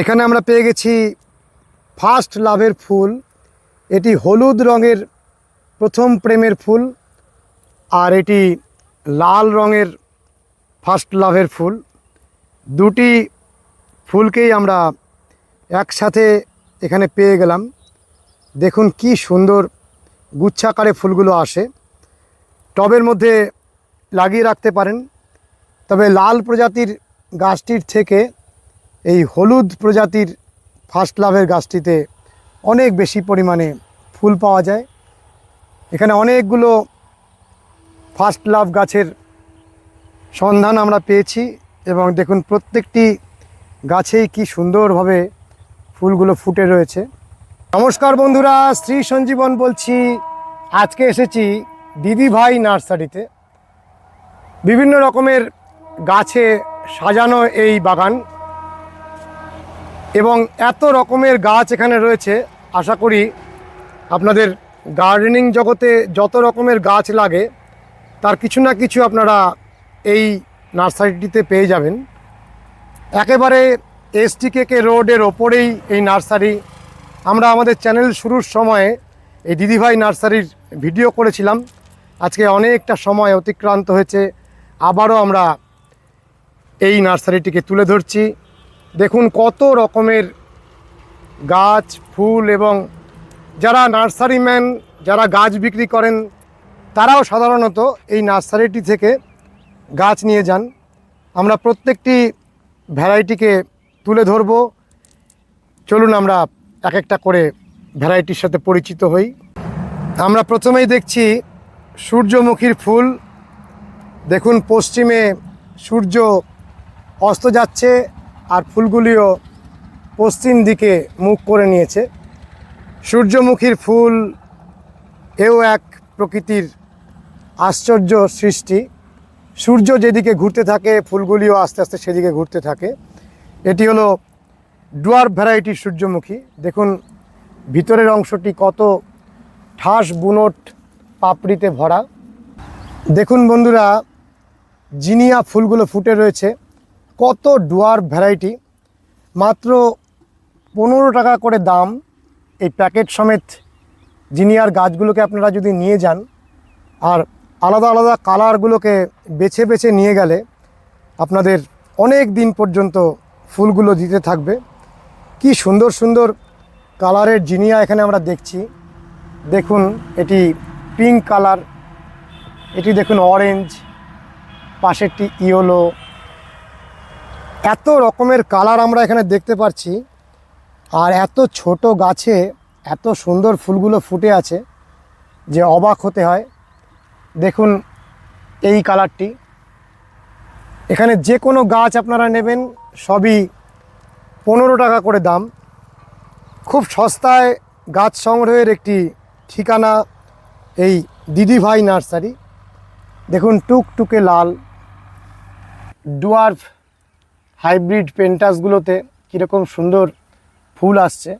এখানে আমরা পেয়ে গেছি ফার্স্ট লাভের ফুল। এটি হলুদ রঙের প্রথম প্রেমের ফুল আর এটি লাল রঙের ফার্স্ট লাভের ফুল। দুটি ফুলকেই আমরা একসাথে এখানে পেয়ে গেলাম। দেখুন কি সুন্দর গুচ্ছাকারে ফুলগুলো আসে। টবের মধ্যে লাগিয়ে রাখতে পারেন। তবে লাল প্রজাতির গাছটির থেকে এই হলুদ প্রজাতির ফার্স্ট লাভের গাছটিতে অনেক বেশি পরিমাণে ফুল পাওয়া যায়। এখানে অনেকগুলো ফার্স্ট লাভ গাছের সন্ধান আমরা পেয়েছি এবং দেখুন প্রত্যেকটি গাছেই কি সুন্দরভাবে ফুলগুলো ফুটে রয়েছে। নমস্কার বন্ধুরা, শ্রী সঞ্জীবন বলছি। আজকে এসেছি দিদি ভাই নার্সারিতে। বিভিন্ন রকমের গাছে সাজানো এই বাগান। এবং এত রকমের গাছ এখানে রয়েছে, আশা করি আপনাদের গার্ডেনিং জগতে যত রকমের গাছ লাগে, তার কিছু না কিছু আপনারা এই নার্সারিটিতে পেয়ে যাবেন। একেবারে এসটিকেকে রোডের ওপরেই এই নার্সারি। আমরা আমাদের চ্যানেল শুরুর সময়ে এই দিদিভাই নার্সারির ভিডিও করেছিলাম। আজকে অনেকটা সময় অতিক্রান্ত হয়েছে। আবারও আমরা এই নার্সারিটিকে তুলে ধরছি। দেখুন কত রকমের গাছ, ফুল এবং যারা নার্সারিম্যান যারা গাছ বিক্রি করেন, তারাও সাধারণত এই নার্সারিটি থেকে গাছ নিয়ে যান। আমরা প্রত্যেকটি ভ্যারাইটিকে তুলে ধরব। চলুন আমরা এক একটা করে ভ্যারাইটির সাথে পরিচিত হই। আমরা প্রথমেই দেখছি সূর্যমুখীর ফুল। দেখুন, পশ্চিমে সূর্য অস্ত যাচ্ছে আর ফুলগুলিও পশ্চিম দিকে মুখ করে নিয়েছে। সূর্যমুখীর ফুল এও এক প্রকৃতির আশ্চর্য সৃষ্টি। সূর্য যেদিকে ঘুরতে থাকে, ফুলগুলিও আস্তে আস্তে সেদিকে ঘুরতে থাকে। এটি হলো ডুয়ার ভ্যারাইটির সূর্যমুখী। দেখুন, ভিতরের অংশটি কত ঠাস বুনট পাপড়িতে ভরা। দেখুন বন্ধুরা, জিনিয়া ফুলগুলো ফুটে রয়েছে। কত ডুয়ার ভ্যারাইটি? মাত্র পনেরো টাকা করে দাম এই প্যাকেট সমেত জিনিয়ার গাছগুলোকে আপনারা যদি নিয়ে যান আর আলাদা আলাদা কালারগুলোকে বেছে বেছে নিয়ে গেলে আপনাদের অনেক দিন পর্যন্ত ফুলগুলো দিতে থাকবে। কি সুন্দর সুন্দর কালারের জিনিয়া এখানে আমরা দেখছি। দেখুন, এটি পিঙ্ক কালার, এটি দেখুন অরেঞ্জ পাশেরটি ইয়েলো এত রকমের কালার আমরা এখানে দেখতে পাচ্ছি। আর এত ছোট গাছে এত সুন্দর ফুলগুলো ফুটে আছে যে অবাক হতে হয়। দেখুন এই কালারটি। এখানে যে কোনো গাছ আপনারা নেবেন সবই পনেরো টাকা করে দাম। খুব সস্তায় গাছ সংগ্রহের একটি ঠিকানা এই দিদিভাই নার্সারি। দেখুন টুকটুকে লাল। ডুয়ার্ফ হাইব্রিড পেন্টাসগুলোতে কীরকম সুন্দর ফুল আসছে।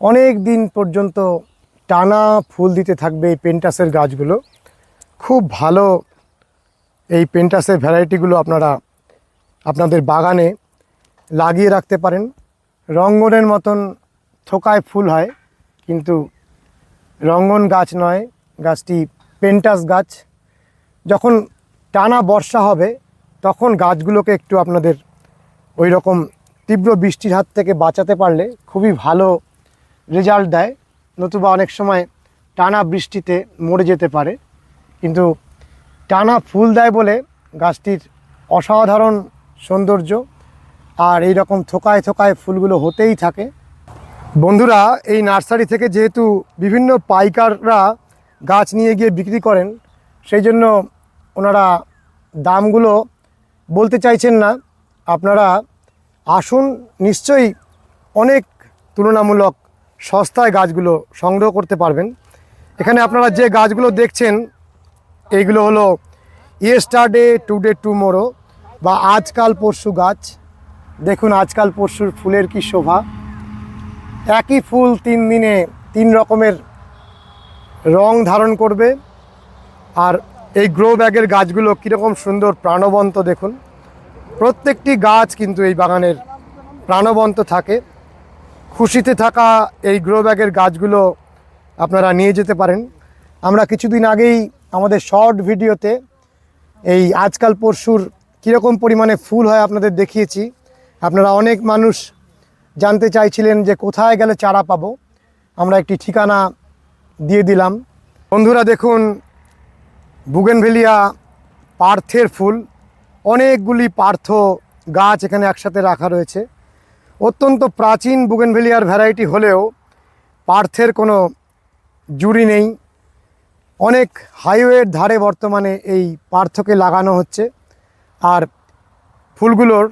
অনেক দিন পর্যন্ত টানা ফুল দিতে থাকবে এই পেন্টাসের গাছগুলো। খুব ভালো এই পেন্টাসের ভ্যারাইটিগুলো আপনারা আপনাদের বাগানে লাগিয়ে রাখতে পারেন। রঙ্গনের মতন থোকায় ফুল হয়, কিন্তু রঙ্গন গাছ নয়, গাছটি পেন্টাস গাছ। যখন টানা বর্ষা হবে, তখন গাছগুলোকে একটু আপনাদের ওই রকম তীব্র বৃষ্টির হাত থেকে বাঁচাতে পারলে খুবই ভালো রেজাল্ট দেয়। নতুবা অনেক সময় টানা বৃষ্টিতে মরে যেতে পারে। কিন্তু টানা ফুল দেয় বলে গাছটির অসাধারণ সৌন্দর্য আর এই রকম থোকায় থোকায় ফুলগুলো হতেই থাকে। বন্ধুরা, এই নার্সারি থেকে যেহেতু বিভিন্ন পাইকাররা গাছ নিয়ে গিয়ে বিক্রি করেন, সেই জন্য ওনারা দামগুলো বলতে চাইছেন না। আপনারা আসুন, নিশ্চয়ই অনেক তুলনামূলক সস্তায় গাছগুলো সংগ্রহ করতে পারবেন। এখানে আপনারা যে গাছগুলো দেখছেন, এইগুলো হলো ইয়েস্টারডে টুডে টুমোরো বা আজকাল পরশু গাছ। দেখুন, আজকাল পরশুর ফুলের কি শোভা। একই ফুল তিন দিনে তিন রকমের রং ধারণ করবে। আর এই গ্রো ব্যাগের গাছগুলো কীরকম সুন্দর, প্রাণবন্ত দেখুন। প্রত্যেকটি গাছ কিন্তু এই বাগানের প্রাণবন্ত থাকে। খুশিতে থাকা এই গ্রো ব্যাগের গাছগুলো আপনারা নিয়ে যেতে পারেন। আমরা কিছুদিন আগেই আমাদের শর্ট ভিডিওতে এই আজকাল পরশুর কীরকম পরিমাণে ফুল হয় আপনাদের দেখিয়েছি। আপনারা অনেক মানুষ জানতে চাইছিলেন যে কোথায় গেলে চারা পাবো। আমরা একটি ঠিকানা দিয়ে দিলাম। বন্ধুরা দেখুন বুগেনভেলিয়া পার্থের ফুল। অনেকগুলি পার্থ গাছ এখানে একসাথে রাখা রয়েছে। অত্যন্ত প্রাচীন বুগেনভেলিয়ার ভ্যারাইটি হলেও পার্থের কোনো জুড়ি নেই। অনেক হাইওয়ের ধারে বর্তমানে এই পার্থকে লাগানো হচ্ছে। আর ফুলগুলোর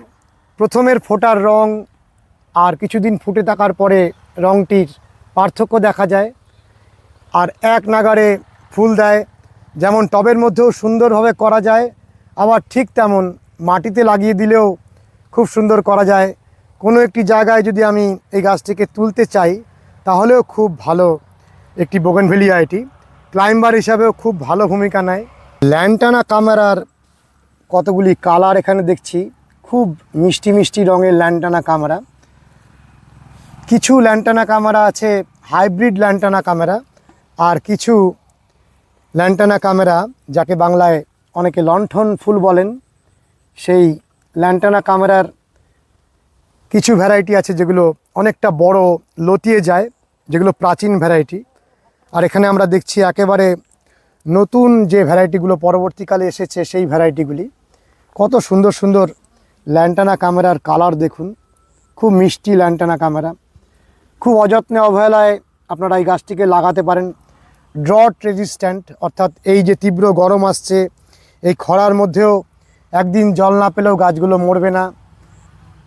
প্রথমের ফোটার রং আর কিছুদিন ফুটে থাকার পরে রংটির পার্থক্য দেখা যায়। আর এক নাগারে ফুল দেয়। যেমন টবের মধ্যেও সুন্দরভাবে করা যায়। আবার ঠিক তেমন মাটিতে লাগিয়ে দিলেও খুব সুন্দর করা যায়। কোনো একটি জায়গায় যদি আমি এই গাছটিকে তুলতে চাই, তাহলেও খুব ভালো একটি বোগেনভেলিয়া এটি ক্লাইম্বার হিসাবেও খুব ভালো ভূমিকা নেয়। ল্যান্টানা কামেরার কতগুলি কালার এখানে দেখছি। খুব মিষ্টি মিষ্টি রঙের ল্যান্টানা কামেরা কিছু ল্যান্টানা ক্যামেরা আছে হাইব্রিড ল্যান্টানা ক্যামেরা আর কিছু ল্যান্টানা ক্যামেরা যাকে বাংলায় অনেকে লণ্ঠন ফুল বলেন, সেই ল্যান্টানা ক্যামেরার কিছু ভ্যারাইটি আছে যেগুলো অনেকটা বড় লতিয়ে যায়, যেগুলো প্রাচীন ভ্যারাইটি আর এখানে আমরা দেখছি একেবারে নতুন যে ভ্যারাইটিগুলো পরবর্তীকালে এসেছে সেই ভ্যারাইটিগুলি কত সুন্দর সুন্দর ল্যান্টানা ক্যামেরার কালার দেখুন। খুব মিষ্টি ল্যান্টানা ক্যামেরা খুব অযত্নে অবহেলায় আপনারা এই গাছটিকে লাগাতে পারেন। ড্রট রেজিস্ট্যান্ট অর্থাৎ এই যে তীব্র গরম আসছে এই খরার মধ্যেও একদিন জল না পেলেও গাছগুলো মরবে না।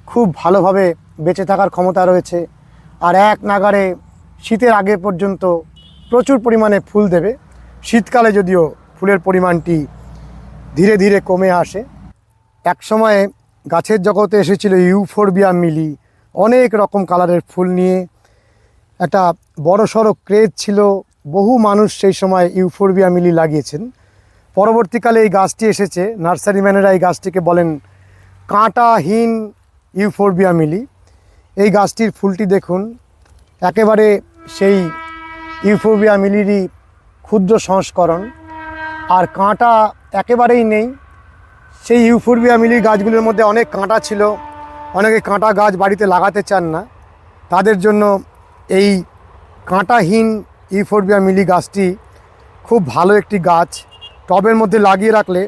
খুব ভালোভাবে বেঁচে থাকার ক্ষমতা রয়েছে। আর এক নাগারে শীতের আগে পর্যন্ত প্রচুর পরিমাণে ফুল দেবে। শীতকালে যদিও ফুলের পরিমাণটি ধীরে ধীরে কমে আসে। এক সময়ে গাছের জগতে এসেছিল ইউফোরবিয়া মিলি। অনেক রকম কালারের ফুল নিয়ে একটা বড় সড়ো ক্রেজ ছিল। বহু মানুষ সেই সময় ইউফোরবিয়া মিলি লাগিয়েছেন। পরবর্তীকালে এই গাছটি এসেছে। নার্সারি ম্যানেরা এই গাছটিকে বলেন কাঁটাহীন ইউফোরবিয়া মিলি। এই গাছটির ফুলটি দেখুন, একেবারে সেই ইউফোরবিয়া মিলিরই ক্ষুদ্র সংস্করণ। আর কাঁটা একেবারেই নেই। সেই ইউফোরবিয়া মিলি গাছগুলোর মধ্যে অনেক কাঁটা ছিল, অনেকে কাঁটা গাছ বাড়িতে লাগাতে চান না। তাদের জন্য এই কাঁটাহীন ইউফোরবিয়া মিলি গাছটি খুব ভালো একটি গাছ। টবের মধ্যে লাগিয়ে রাখলে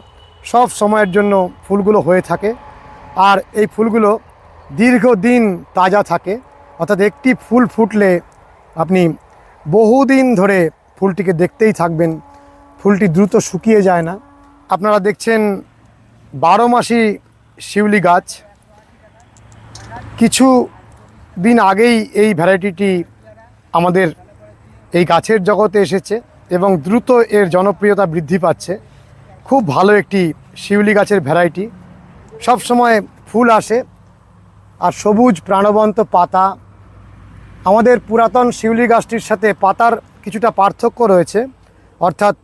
সব সময়ের জন্য ফুলগুলো হয়ে থাকে। আর এই ফুলগুলো দীর্ঘদিন তাজা থাকে। অর্থাৎ একটি ফুল ফুটলে আপনি বহুদিন ধরে ফুলটিকে দেখতেই থাকবেন। ফুলটি দ্রুত শুকিয়ে যায় না। আপনারা দেখছেন বারো মাসি শিউলি গাছ। কিছু দিন আগেই এই ভ্যারাইটিটি আমাদের এই গাছের জগতে এসেছে। এবং দ্রুত এর জনপ্রিয়তা বৃদ্ধি পাচ্ছে। খুব ভালো একটি শিউলি গাছের ভ্যারাইটি। সব সময় ফুল আসে আর সবুজ প্রাণবন্ত পাতা। আমাদের পুরাতন শিউলি গাছটির সাথে পাতার কিছুটা পার্থক্য রয়েছে। অর্থাৎ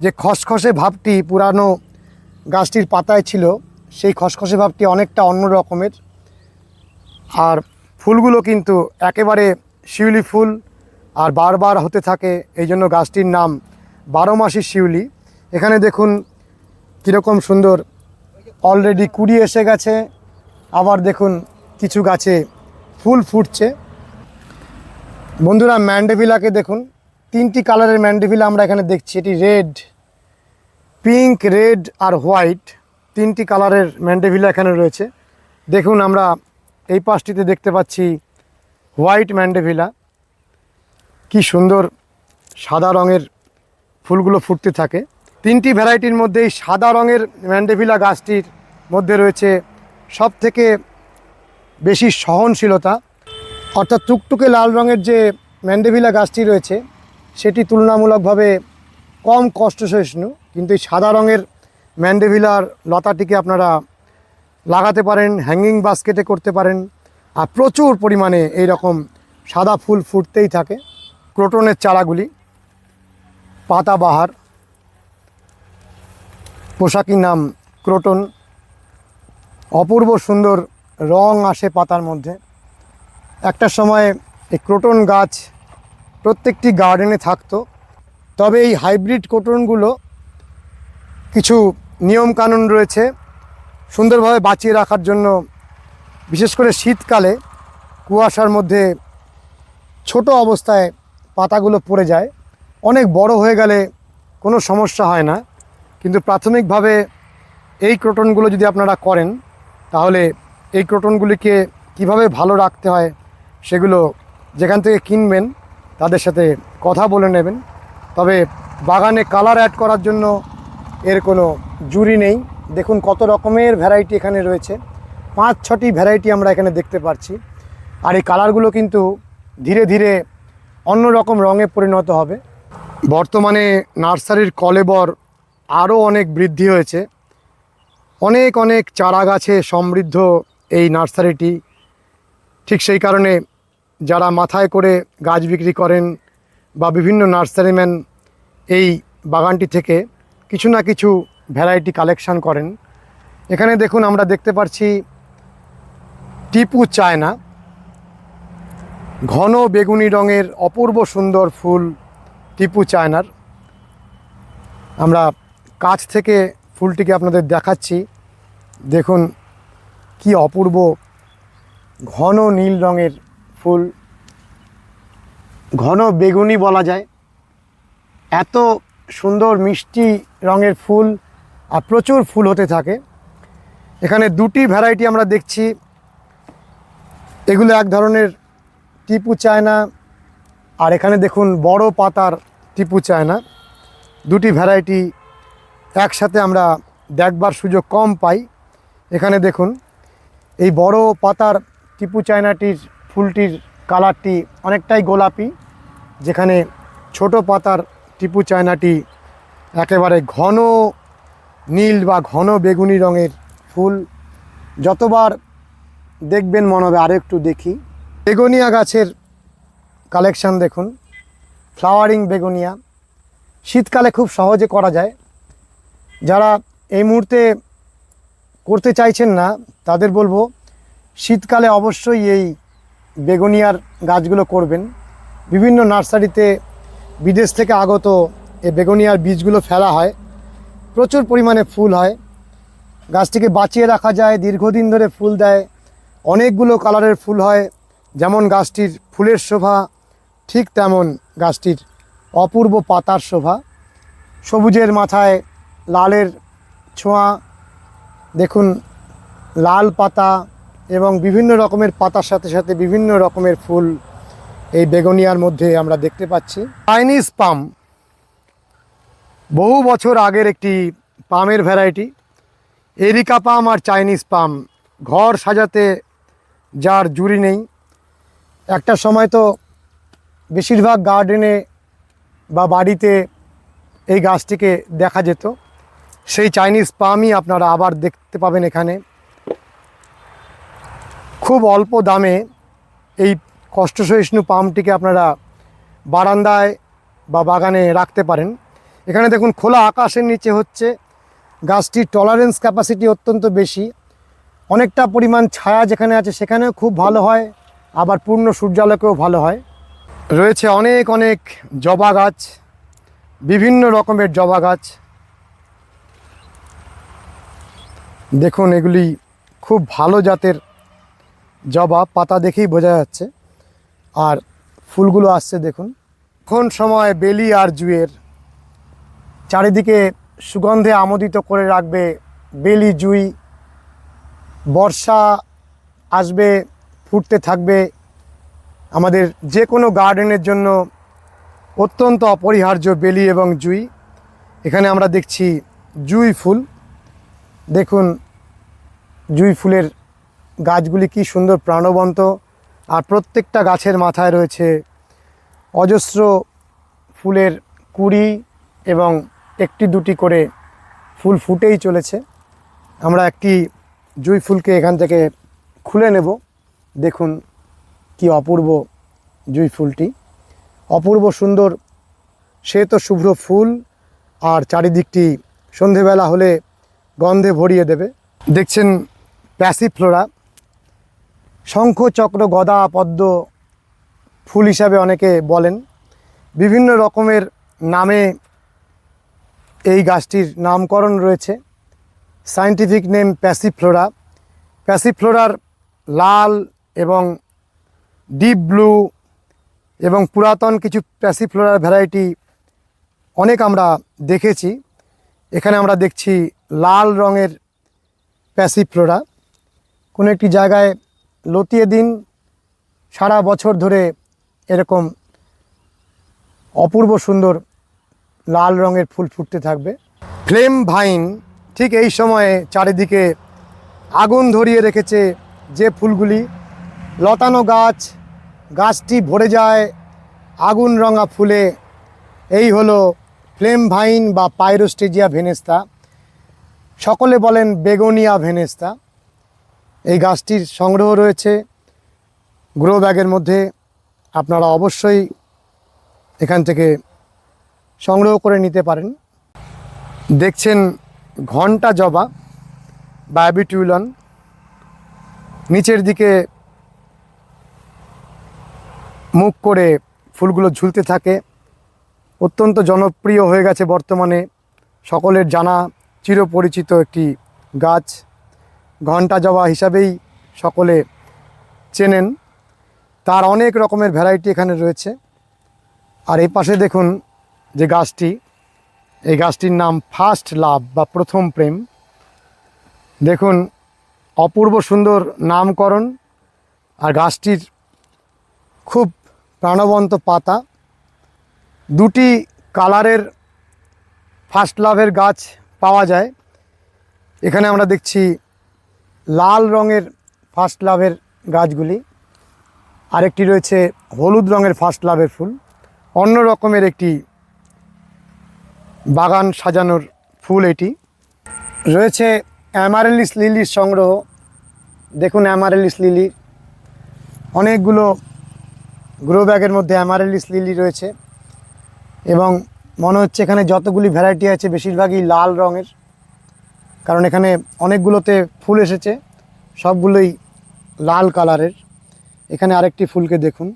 যে খসখসে ভাবটি পুরানো গাছটির পাতায় ছিল, সেই খসখসে ভাবটি অনেকটা অন্য রকমের। আর ফুলগুলো কিন্তু একেবারে শিউলি ফুল আর বারবার হতে থাকে, এই জন্য গাছটির নাম বারো মাসি শিউলি। এখানে দেখুন কীরকম সুন্দর অলরেডি কুড়ি এসে গেছে, আবার দেখুন কিছু গাছে ফুল ফুটছে। বন্ধুরা, ম্যান্ডেভিলাকে দেখুন, তিনটি কালারের ম্যান্ডেভিলা আমরা এখানে দেখছি। এটি রেড, পিঙ্ক, রেড আর হোয়াইট, তিনটি কালারের ম্যান্ডেভিলা এখানে রয়েছে। দেখুন আমরা এই পাশটিতে দেখতে পাচ্ছি হোয়াইট ম্যান্ডেভিলা। কি সুন্দর সাদা রঙের ফুলগুলো ফুটতে থাকে। তিনটি ভ্যারাইটির মধ্যে এই সাদা রঙের ম্যান্ডেভিলা গাছটির মধ্যে রয়েছে সব থেকে বেশি সহনশীলতা, অর্থাৎ টুকটুকে লাল রঙের যে ম্যান্ডেভিলা গাছটি রয়েছে, সেটি তুলনামূলকভাবে কম কষ্ট সহিষ্ণু কিন্তু এই সাদা রঙের ম্যান্ডেভিলার লতাটিকে আপনারা লাগাতে পারেন হ্যাঙ্গিং বাস্কেটে করতে পারেন, আর প্রচুর পরিমাণে এই রকম সাদা ফুল ফুটতেই থাকে। ক্রোটনের চারাগুলি, পাতাবাহার, পোশাকি নাম ক্রোটন, অপূর্ব সুন্দর রং আসে পাতার মধ্যে। একটা সময় এই ক্রোটন গাছ প্রত্যেকটি গার্ডেনে থাকতো, তবে এই হাইব্রিড ক্রোটনগুলো কিছু নিয়মকানুন রয়েছে সুন্দরভাবে বাঁচিয়ে রাখার জন্য। বিশেষ করে শীতকালে কুয়াশার মধ্যে ছোট অবস্থায় পাতাগুলো পড়ে যায়। অনেক বড় হয়ে গেলে কোনো সমস্যা হয় না। কিন্তু প্রাথমিকভাবে এই ক্রোটনগুলো যদি আপনারা করেন, তাহলে এই ক্রোটনগুলিকে কীভাবে ভালো রাখতে হয় সেগুলো যেখান থেকে কিনবেন, তাদের সাথে কথা বলে নেবেন। তবে বাগানে কালার অ্যাড করার জন্য এর কোনো জুরি নেই। দেখুন কত রকমের ভ্যারাইটি এখানে রয়েছে। পাঁচ, ছটি ভ্যারাইটি আমরা এখানে দেখতে পাচ্ছি আর এই কালারগুলো কিন্তু ধীরে ধীরে অন্য রকম রঙে পরিণত হবে। বর্তমানে নার্সারির কলেবর আরও অনেক বৃদ্ধি হয়েছে। অনেক অনেক চারা গাছে সমৃদ্ধ এই নার্সারিটি। ঠিক সেই কারণে যারা মাথায় করে গাছ বিক্রি করেন বা বিভিন্ন নার্সারিম্যান এই বাগানটি থেকে কিছু না কিছু ভ্যারাইটি কালেকশন করেন। এখানে দেখুন আমরা দেখতে পাচ্ছি টিপু চায়না। ঘন বেগুনি রঙের অপূর্ব সুন্দর ফুল টিপু চায়নার। আমরা কাছ থেকে ফুলটিকে আপনাদের দেখাচ্ছি। দেখুন কি অপূর্ব ঘন নীল রঙের ফুল। ঘন বেগুনি বলা যায়। এত সুন্দর মিষ্টি রঙের ফুল আর প্রচুর ফুল হতে থাকে। এখানে দুটি ভ্যারাইটি আমরা দেখছি। এগুলো এক ধরনের টিপু চায়না। আর এখানে দেখুন, বড় পাতার টিপু চায়না। দুটি ভ্যারাইটি একসাথে আমরা দেখবার সুযোগ কম পাই। এখানে দেখুন, এই বড় পাতার টিপু চায়নাটির ফুলটির কালারটি অনেকটাই গোলাপি, যেখানে ছোট পাতার টিপু চায়নাটি একেবারে ঘন নীল বা ঘন বেগুনি রঙের ফুল। যতবার দেখবেন মনে হবে আরও একটু দেখি। বেগুনিয়া গাছের কালেকশান দেখুন। Flowering begonia. শীতকালে খুব সহজে করা যায়। যারা এই মুহূর্তে করতে চাইছেন না, তাদের বলব, শীতকালে অবশ্যই এই বেগুনিয়ার গাছগুলো করবেন। বিভিন্ন নার্সারিতে বিদেশ থেকে আগত এই বেগুনিয়ার বীজগুলো ফেলা হয়। প্রচুর পরিমাণে ফুল হয়। গাছটিকে বাঁচিয়ে রাখা যায়, দীর্ঘদিন ধরে ফুল দেয়। অনেকগুলো কালারের ফুল হয়। যেমন গাছটির ফুলের শোভা, ঠিক তেমন গাছটির অপূর্ব পাতার শোভা। সবুজের মাথায় লালের ছোঁয়া, দেখুন, লাল পাতা এবং বিভিন্ন রকমের পাতার সাথে সাথে বিভিন্ন রকমের ফুল এই বেগুনিয়ার মধ্যে আমরা দেখতে পাচ্ছি। চাইনিজ পাম, বহু বছর আগের একটি পামের ভ্যারাইটি। এরিকা পাম আর চাইনিজ পাম, ঘর সাজাতে যার জুড়ি নেই। একটা সময় তো বেশিরভাগ গার্ডেনে বা বাড়িতে এই গাছটিকে দেখা যেত। সেই চাইনিজ পামই আপনারা আবার দেখতে পাবেন এখানে। খুব অল্প দামে এই কষ্টসহিষ্ণু পামটিকে আপনারা বারান্দায় বা বাগানে রাখতে পারেন। এখানে দেখুন, খোলা আকাশের নিচে হচ্ছে। গাছটির টলারেন্স ক্যাপাসিটি অত্যন্ত বেশি। অনেকটা পরিমাণ ছায়া যেখানে আছে, সেখানেও খুব ভালো হয়। আবার পূর্ণ সূর্যালোকেও ভালো হয়। রয়েছে অনেক অনেক জবা গাছ, বিভিন্ন রকমের জবা গাছ। দেখুন, এগুলি খুব ভালো জাতের জবা, পাতা দেখেই বোঝা যাচ্ছে। আর ফুলগুলো আসছে, দেখুন। কোন সময় বেলি আর জুয়ের। চারিদিকে সুগন্ধে আমোদিত করে রাখবে বেলি, জুই। বর্ষা আসবে ফুটতে থাকবে। আমাদের যে কোনো গার্ডেনের জন্য অত্যন্ত অপরিহার্য বেলি এবং জুই। এখানে আমরা দেখছি জুই ফুল। দেখুন, জুই ফুলের গাছগুলি কি সুন্দর প্রাণবন্ত। আর প্রত্যেকটা গাছের মাথায় রয়েছে অজস্র ফুলের কুড়ি এবং একটি দুটি করে ফুল ফুটেই চলেছে। আমরা একটি জুই ফুলকে এখান থেকে খুলে নেব। দেখুন কি অপূর্ব জুই ফুলটি। অপূর্ব সুন্দর, সে তো শুভ্র ফুল, আর চারিদিকটি সন্ধেবেলা হলে গন্ধে ভরিয়ে দেবে। দেখছেন প্যাসিফ্লোরা শঙ্খ চক্র গদা পদ্ম ফুল হিসাবে অনেকে বলেন। বিভিন্ন রকমের নামে এই গাছটির নামকরণ রয়েছে। সায়েন্টিফিক নেম প্যাসিফ্লোরা প্যাসিফ্লোরার লাল এবং ডিপ ব্লু এবং পুরাতন কিছু প্যাসিফ্লোরার ভ্যারাইটি অনেক আমরা দেখেছি। এখানে আমরা দেখছি লাল রঙের প্যাসিফ্লোরা কোনো একটি জায়গায় লতিয়ে দিন, সারা বছর ধরে এরকম অপূর্ব সুন্দর লাল রঙের ফুল ফুটতে থাকবে। ফ্লেম ভাইন ঠিক এই সময়ে চারিদিকে আগুন ধরিয়ে রেখেছে যে ফুলগুলি। লতানো গাছ, গাছটি ভরে যায়, আগুন রঙা ফুলে। এই হলো ফ্লেম ভাইন বা পাইরোস্টেজিয়া ভেনেস্তা। সকলে বলেন বেগোনিয়া ভেনেস্তা। এই গাছটির সংগ্রহ রয়েছে গ্রো ব্যাগের মধ্যে। আপনারা অবশ্যই এখান থেকে সংগ্রহ করে নিতে পারেন। দেখছেন ঘণ্টা জবা বা নিচের দিকে মুখ করে ফুলগুলো ঝুলতে থাকে। অত্যন্ত জনপ্রিয় হয়ে গেছে বর্তমানে সকলের জানা চিরপরিচিত একটি গাছ। ঘণ্টা জবা হিসাবেই সকলে চেনেন। তার অনেক রকমের ভ্যারাইটি এখানে রয়েছে। আর এই পাশে দেখুন যে গাছটি। এই গাছটির নাম ফার্স্ট লাভ বা প্রথম প্রেম। দেখুন, অপূর্ব সুন্দর নামকরণ। আর গাছটির খুব প্রাণবন্ত পাতা। দুটি কালারের ফার্স্ট লাভের গাছ পাওয়া যায়। এখানে আমরা দেখছি লাল রঙের ফার্স্ট লাভের গাছগুলি। আরেকটি রয়েছে হলুদ রঙের ফার্স্ট লাভের ফুল। অন্য রকমের একটি বাগান সাজানোর ফুল এটি। রয়েছে অ্যামারেলিস লিলির সংগ্রহ। দেখুন অ্যামারেলিস লিলি অনেকগুলো গ্রো ব্যাগের মধ্যে অ্যামারেলিস লিলি রয়েছে এবং মনে হচ্ছে এখানে যতগুলি ভ্যারাইটি আছে বেশিরভাগই লাল রঙের, কারণ এখানে অনেকগুলোতে ফুল এসেছে, সবগুলোই লাল কালারের। এখানে আরেকটি ফুলকে দেখুন,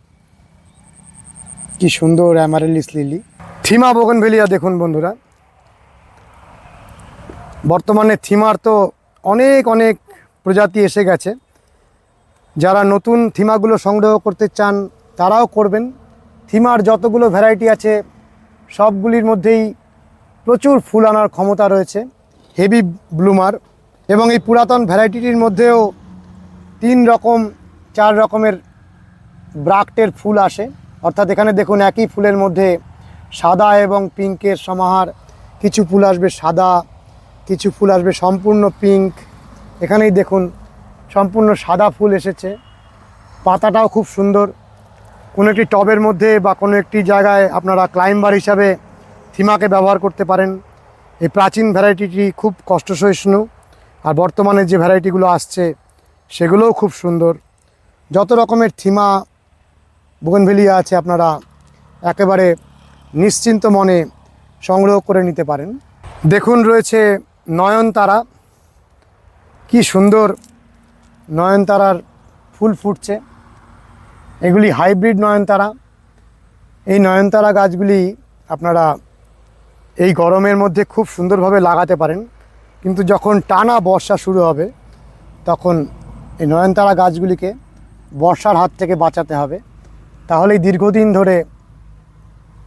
কি সুন্দর অ্যামারেলিস লিলি। থিমা বোগনভেলিয়া দেখুন বন্ধুরা। বর্তমানে থিমার তো অনেক অনেক প্রজাতি এসে গেছে। যারা নতুন থিমাগুলো সংগ্রহ করতে চান তারাও করবেন। থিমার যতগুলো ভ্যারাইটি আছে, সবগুলির মধ্যেই প্রচুর ফুল আনার ক্ষমতা রয়েছে, হেভি ব্লুমার। এবং এই পুরাতন ভ্যারাইটিটির মধ্যেও তিন রকম, চার রকমের ব্রাক্টের ফুল আসে। অর্থাৎ এখানে দেখুন একই ফুলের মধ্যে সাদা এবং পিঙ্কের সমাহার। কিছু ফুল আসবে সাদা, কিছু ফুল আসবে সম্পূর্ণ পিঙ্ক। এখানেই দেখুন সম্পূর্ণ সাদা ফুল এসেছে। পাতাটাও খুব সুন্দর। কোনো একটি টবের মধ্যে বা কোনো একটি জায়গায় আপনারা ক্লাইম্বার হিসাবে থিমাকে ব্যবহার করতে পারেন। এই প্রাচীন ভ্যারাইটিটি খুব কষ্টসহিষ্ণু আর বর্তমানে যে ভ্যারাইটিগুলো আসছে সেগুলোও খুব সুন্দর। যত রকমের থিমা বোগনভেলিয়া আছে আপনারা একেবারে নিশ্চিন্ত মনে সংগ্রহ করে নিতে পারেন। দেখুন রয়েছে নয়নতারা। কি সুন্দর নয়নতারার ফুল ফুটছে। এগুলি হাইব্রিড নয়নতারা। এই নয়নতারা গাছগুলি আপনারা এই গরমের মধ্যে খুব সুন্দরভাবে লাগাতে পারেন। কিন্তু যখন টানা বর্ষা শুরু হবে, তখন এই নয়নতারা গাছগুলিকে বর্ষার হাত থেকে বাঁচাতে হবে। তাহলেই দীর্ঘদিন ধরে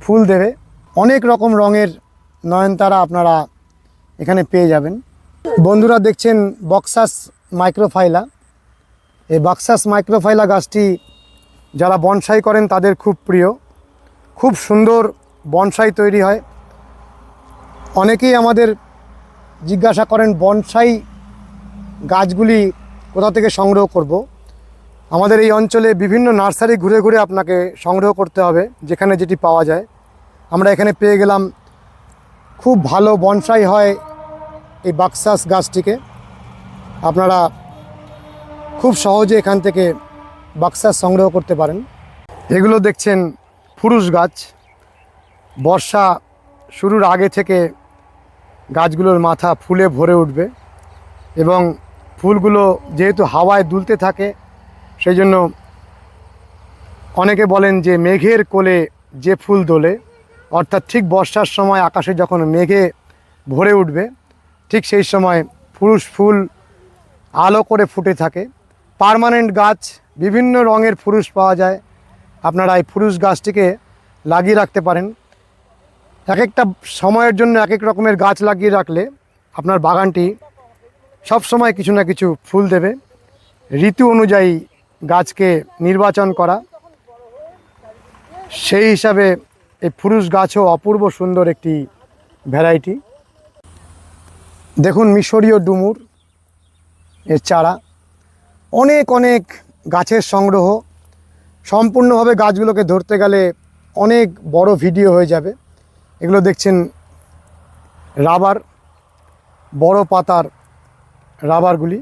ফুল দেবে। অনেক রকম রঙের নয়নতারা আপনারা এখানে পেয়ে যাবেন। বন্ধুরা দেখছেন বক্সাস মাইক্রোফাইলা। এই বক্সাস মাইক্রোফাইলা গাছটি যারা বনসাই করেন তাদের খুব প্রিয়। খুব সুন্দর বনসাই তৈরি হয়। অনেকেই আমাদের জিজ্ঞাসা করেন, বনসাই গাছগুলি কোথা থেকে সংগ্রহ করব। আমাদের এই অঞ্চলে বিভিন্ন নার্সারি ঘুরে ঘুরে আপনাকে সংগ্রহ করতে হবে, যেখানে যেটি পাওয়া যায়। আমরা এখানে পেয়ে গেলাম, খুব ভালো বনসাই হয় এই বাক্সাস গাছটিকে। আপনারা খুব সহজে এখান থেকে বাক্সাস সংগ্রহ করতে পারেন। এগুলো দেখছেন ফুরুষ গাছ। বর্ষা শুরুর আগে থেকে গাছগুলোর মাথা ফুলে ভরে উঠবে এবং ফুলগুলো যেহেতু হাওয়ায় দুলতে থাকে, সেই জন্য অনেকে বলেন যে মেঘের কোলে যে ফুল দোলে, অর্থাৎ ঠিক বর্ষার সময় আকাশে যখন মেঘে ভরে উঠবে, ঠিক সেই সময় পুরুষ ফুল আলো করে ফুটে থাকে। পার্মানেন্ট গাছ বিভিন্ন রঙের ফুরুষ পাওয়া যায়। আপনারা এই ফুরুষ গাছটিকে লাগিয়ে রাখতে পারেন। এক একটা সময়ের জন্য এক এক রকমের গাছ লাগিয়ে রাখলে আপনার বাগানটি সব সময় কিছু না কিছু ফুল দেবে। ঋতু অনুযায়ী গাছকে নির্বাচন করা। সেই হিসাবে এই ফুরুষ গাছও অপূর্ব সুন্দর একটি ভ্যারাইটি। দেখুন মিশরীয় ডুমুর, এর চারা। অনেক অনেক গাছের সংগ্রহ, সম্পূর্ণভাবে গাছগুলোকে ধরতে গেলে অনেক বড় ভিডিও হয়ে যাবে। এগুলো দেখছেন রাবার, বড় পাতার রাবারগুলি।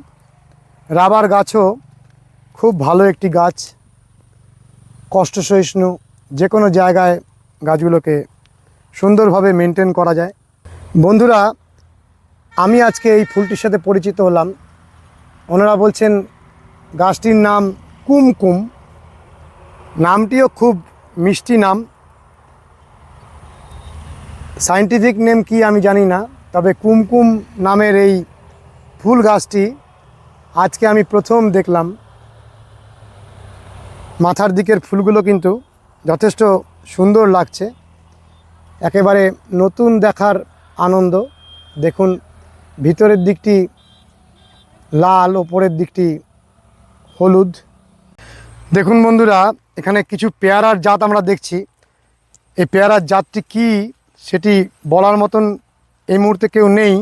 রাবার গাছও খুব ভালো একটি গাছ। কষ্ট সহিষ্ণু যে কোনো জায়গায় গাছগুলোকে সুন্দরভাবে মেনটেন করা যায়। বন্ধুরা, আমি আজকে এই ফুলটির সাথে পরিচিত হলাম। ওনারা বলছেন গাছটির নাম কুমকুম। নামটিও খুব মিষ্টি নাম। সায়েন্টিফিক নেম কি আমি জানি না, তবে কুমকুম নামের এই ফুল গাছটি আজকে আমি প্রথম দেখলাম। মাথার দিকের ফুলগুলো কিন্তু যথেষ্ট সুন্দর লাগছে। একেবারে নতুন দেখার আনন্দ। দেখুন, ভিতরের দিকটি লাল, ওপরের দিকটি হলুদ। দেখুন বন্ধুরা, এখানে কিছু পেয়ারার জাত আমরা দেখছি। এই পেয়ারার জাতটি কি, সেটি বলার মতন এই মুহূর্তে কেউ নেই,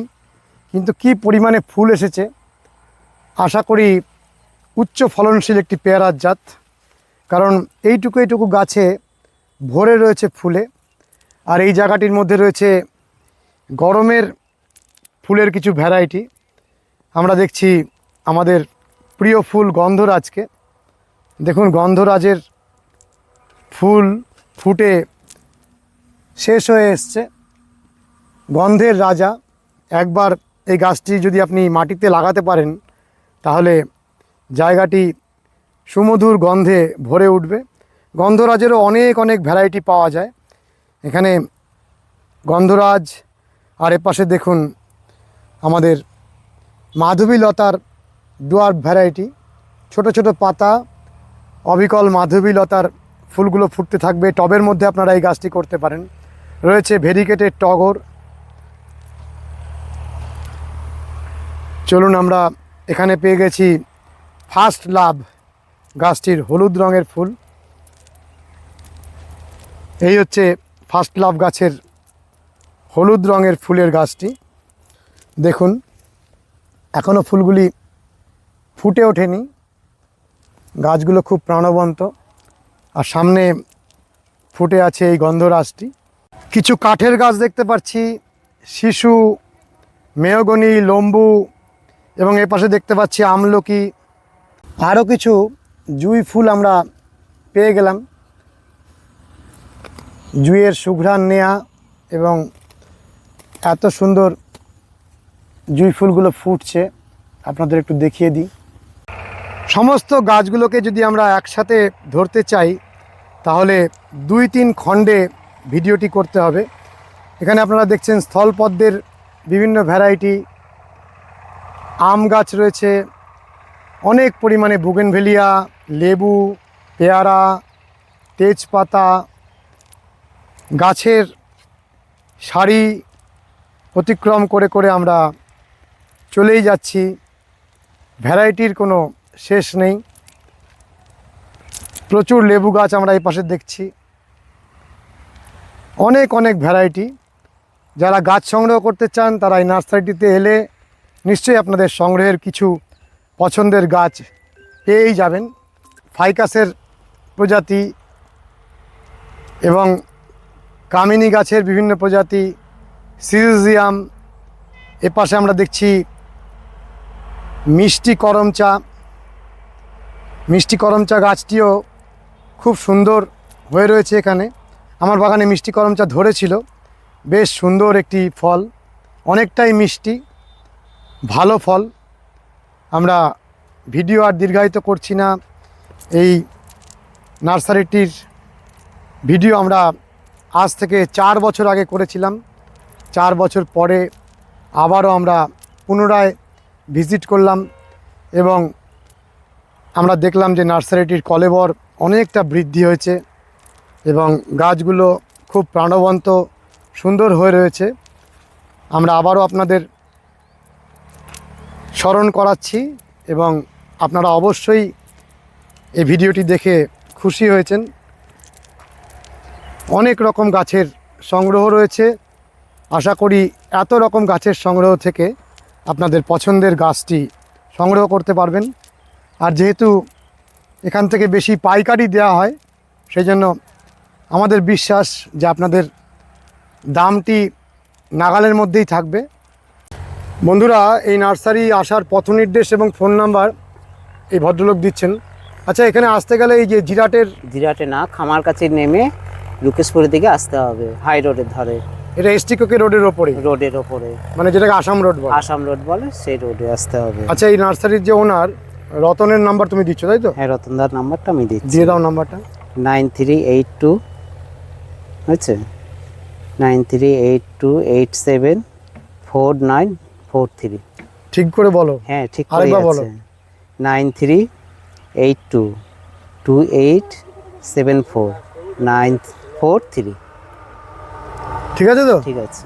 কিন্তু কি পরিমাণে ফুল এসেছে, আশা করি উচ্চ ফলনশীল একটি পেয়ারার জাত। কারণ এইটুকু এইটুকু গাছে ভরে রয়েছে ফুলে, আর এই জায়গাটির মধ্যে রয়েছে গরমের ফুলের কিছু ভ্যারাইটি। আমরা দেখছি আমাদের প্রিয় ফুল গন্ধরাজকে। দেখুন, গন্ধরাজের ফুল ফুটে শেষ হয়ে এসছে। গন্ধের রাজা, একবার এই গাছটি যদি আপনি মাটিতে লাগাতে পারেন, তাহলে জায়গাটি সুমধুর গন্ধে ভরে উঠবে। গন্ধরাজেরও অনেক অনেক ভ্যারাইটি পাওয়া যায়। এখানে গন্ধরাজ, আর এপাশে দেখুন আমাদের মাধবীলতার ডুয়ার ভ্যারাইটি ছোট ছোট পাতা, অবিকল মাধবীলতার ফুলগুলো ফুটতে থাকবে। টবের মধ্যে আপনারা এই গাছটি করতে পারেন। রয়েছে ভেরিকেটের টগর। চলুন আমরা এখানে পেয়ে গেছি ফার্স্ট লাভ গাছটির হলুদ রঙের ফুল। এই হচ্ছে ফার্স্ট লাভ গাছের হলুদ রঙের ফুলের গাছটি। দেখুন এখনও ফুলগুলি ফুটে ওঠেনি। গাছগুলো খুব প্রাণবন্ত। আর সামনে ফুটে আছে এই গন্ধরাজটি। কিছু কাঠের গাছ দেখতে পাচ্ছি। শিশু মেয়গনি লম্বু এবং এ পাশে দেখতে পাচ্ছি আমলকি। আরও কিছু জুঁই ফুল আমরা পেয়ে গেলাম। জুঁইয়ের সুঘ্রাণ নেয়া এবং এত সুন্দর জুঁই ফুলগুলো ফুটছে। আপনাদের একটু দেখিয়ে দিই। সমস্ত গাছগুলোকে যদি আমরা একসাথে ধরতে চাই, তাহলে দুই তিন খণ্ডে ভিডিওটি করতে হবে। এখানে আপনারা দেখছেন স্থলপদ্মের বিভিন্ন ভ্যারাইটি। আম গাছ রয়েছে, অনেক পরিমাণে বুগেনভেলিয়া, লেবু, পেয়ারা, তেজপাতা, গাছের সারি অতিক্রম করে করে আমরা চলেই যাচ্ছি। ভ্যারাইটির কোনো শেষ নেই। প্রচুর লেবু গাছ আমরা এই পাশে দেখছি। অনেক অনেক ভ্যারাইটি যারা গাছ সংগ্রহ করতে চান, তারা এই নার্সারিটিতে এলে নিশ্চয়ই আপনাদের সংগ্রহের কিছু পছন্দের গাছ পেয়েই যাবেন। ফাইকাসের প্রজাতি এবং কামিনী গাছের বিভিন্ন প্রজাতি সিরিজিয়াম এপাশে আমরা দেখছি মিষ্টি করম চা মিষ্টি করম চা গাছটিও খুব সুন্দর হয়ে রয়েছে এখানে। আমার বাগানে মিষ্টি করম চা ধরেছিল। বেশ সুন্দর একটি ফল, অনেকটাই মিষ্টি, ভালো ফল। আমরা ভিডিও আর দীর্ঘায়িত করছি না। এই নার্সারিটির ভিডিও আমরা আজ থেকে চার বছর আগে করেছিলাম। চার বছর পরে আবারও আমরা পুনরায় ভিজিট করলাম এবং আমরা দেখলাম যে নার্সারিটির কলেবর অনেকটা বৃদ্ধি হয়েছে এবং গাছগুলো খুব প্রাণবন্ত, সুন্দর হয়ে রয়েছে। আমরা আবারও আপনাদের স্মরণ করাচ্ছি এবং আপনারা অবশ্যই এই ভিডিওটি দেখে খুশি হয়েছেন। অনেক রকম গাছের সংগ্রহ রয়েছে। আশা করি এত রকম গাছের সংগ্রহ থেকে আপনাদের পছন্দের গাছটি সংগ্রহ করতে পারবেন। আর যেহেতু এখান থেকে বেশি পাইকারি দেওয়া হয় সেই জন্য আমাদের বিশ্বাস যে আপনাদের দামটি নাগালের মধ্যেই থাকবে। বন্ধুরা এই নার্সারি আসার পথ নির্দেশ এবং ফোন নাম্বার এই ভদ্রলোক দিচ্ছেন। আচ্ছা এখানে আসতে গেলে এই যে জিরাটের জিরাটে না খামার কাছে নেমে লুকেশপুরের দিকে আসতে হবে হাই রোডের ধারে। এটা এসটি কোকে রোডের ওপরে? রোডের ওপরে। মানে যেটাকে আসাম রোড বলে। আসাম রোড বলে সেই রোডে আসতে হবে। আচ্ছা এই নার্সারির যে ওনার রতনের নাম্বার তুমি দিচ্ছ তাই তো? হ্যাঁ রতনদার নাম্বারটা আমি দিচ্ছি। দিয়ে দাও নাম্বারটা। নাইন থ্রি এইট টু হয়েছে? Nine three eight two eight seven four nine four three. ঠিক করে বলো। হ্যাঁ ঠিক করে বলো। আছে nine three eight two two eight seven four nine four three. ঠিক আছে তো? ঠিক আছে।